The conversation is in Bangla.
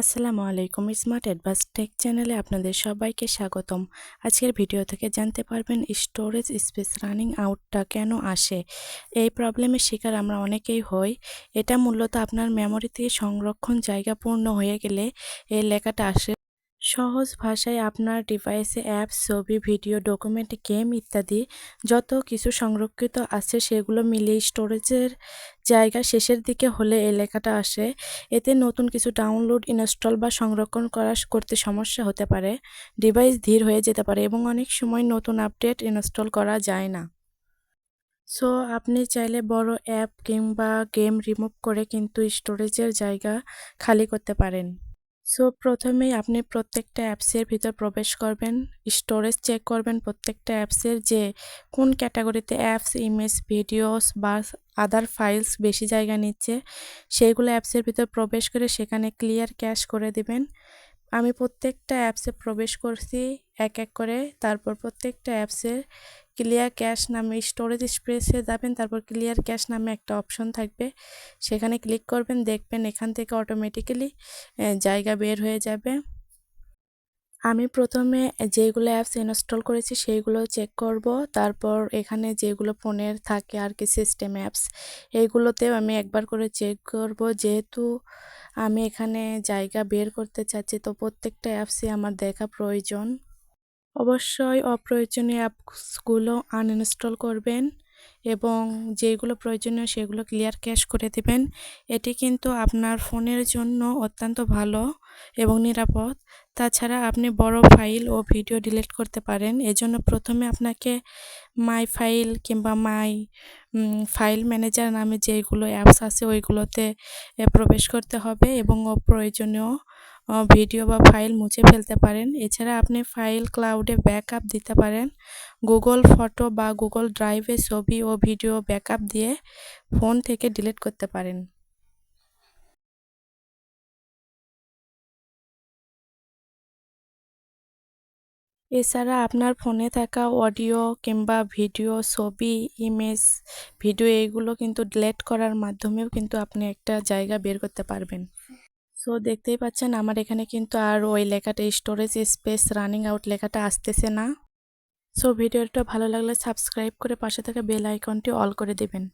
আসসালামু আলাইকুম, স্মার্ট অ্যাডভান্স টেক চ্যানেলে আপনাদের সবাইকে স্বাগতম। আজকের ভিডিও থেকে জানতে পারবেন স্টোরেজ স্পেস রানিং আউটটা কেন আসে? এই প্রবলেমের শিকার আমরা অনেকেই হই। এটা মূলত আপনার মেমোরি থেকে সংরক্ষণ জায়গা পূর্ণ হয়ে গেলে এই লেখাটা আসে সহজ ভাষায় আপনার ডিভাইসে অ্যাপস ছবি ভিডিও ডকুমেন্ট গেম ইত্যাদি যত কিছু সংরক্ষিত আছে সেগুলো মিলিয়ে স্টোরেজের জায়গা শেষের দিকে হলে এই লেখাটা আসে। এতে নতুন কিছু ডাউনলোড ইনস্টল বা সংরক্ষণ করা করতে সমস্যা হতে পারে ডিভাইস ধীর হয়ে যেতে পারে এবং অনেক সময় নতুন আপডেট ইনস্টল করা যায় না। সো আপনি চাইলে বড় অ্যাপ কিংবা গেম রিমুভ করে কিন্তু স্টোরেজের জায়গা খালি করতে পারেন। সো প্রথমেই আপনি প্রত্যেকটা অ্যাপসের ভিতর প্রবেশ করবেন। স্টোরেজ চেক করবেন প্রত্যেকটা অ্যাপসের যে কোন ক্যাটাগরিতে অ্যাপস ইমেজ ভিডিওস বা আদার ফাইলস বেশি জায়গা নিচ্ছে, সেইগুলো অ্যাপসের ভিতর প্রবেশ করে সেখানে ক্লিয়ার ক্যাশ করে দিবেন। আমি প্রত্যেকটা অ্যাপসে প্রবেশ করছি, এক এক করে। তারপর প্রত্যেকটা অ্যাপসের ক্লিয়ার ক্যাশ নামে স্টোরেজ স্পেসে যাবেন, তারপর ক্লিয়ার ক্যাশ নামে একটা অপশন থাকবে। সেখানে ক্লিক করবেন, দেখবেন এখান থেকে অটোমেটিক্যালি জায়গা বের হয়ে যাবে। আমি প্রথমে যেগুলো অ্যাপস ইনস্টল করেছি সেইগুলো চেক করব, তারপর এখানে যেগুলো ফোনের থাকে আর কি সিস্টেম অ্যাপস এইগুলোতেও আমি একবার করে চেক করব। যেহেতু আমি এখানে জায়গা বের করতে চাচ্ছি, তো প্রত্যেকটা অ্যাপসই আমার দেখা প্রয়োজন। অবশ্যই অপ্রয়োজনীয় অ্যাপসগুলো আনইনস্টল করবেন এবং যেগুলো প্রয়োজনীয় সেগুলো ক্লিয়ার ক্যাশ করে দেবেন। এটি কিন্তু আপনার ফোনের জন্য অত্যন্ত ভালো এবং নিরাপদ। তাছাড়া আপনি বড় ফাইল ও ভিডিও ডিলিট করতে পারেন। এজন্য প্রথমে আপনাকে মাই ফাইল কিংবা মাই ফাইল ম্যানেজার নামে যেগুলো অ্যাপস আছে ওইগুলোতে প্রবেশ করতে হবে এবং অপ্রয়োজনীয় ভিডিও বা ফাইল মুছে ফেলতে পারেন। এছাড়া আপনি ফাইল ক্লাউডে ব্যাকআপ দিতে পারেন। গুগল ফটো বা গুগল ড্রাইভে ছবি ও ভিডিও ব্যাকআপ দিয়ে ফোন থেকে ডিলিট করতে পারেন। এছাড়া আপনার ফোনে থাকা অডিও কিংবা ভিডিও ছবি ইমেজ ভিডিও এইগুলো কিন্তু ডিলেট করার মাধ্যমেও কিন্তু আপনি একটা জায়গা বের করতে পারবেন। সো দেখতেই পাচ্ছেন আমার এখানে কিন্তু আর ওই লেখাটা স্টোরেজ স্পেস রানিং আউট লেখাটা আসতেছে না। সো ভিডিওটা ভালো লাগলে সাবস্ক্রাইব করে পাশে থাকা বেল আইকনটি অল করে দেবেন।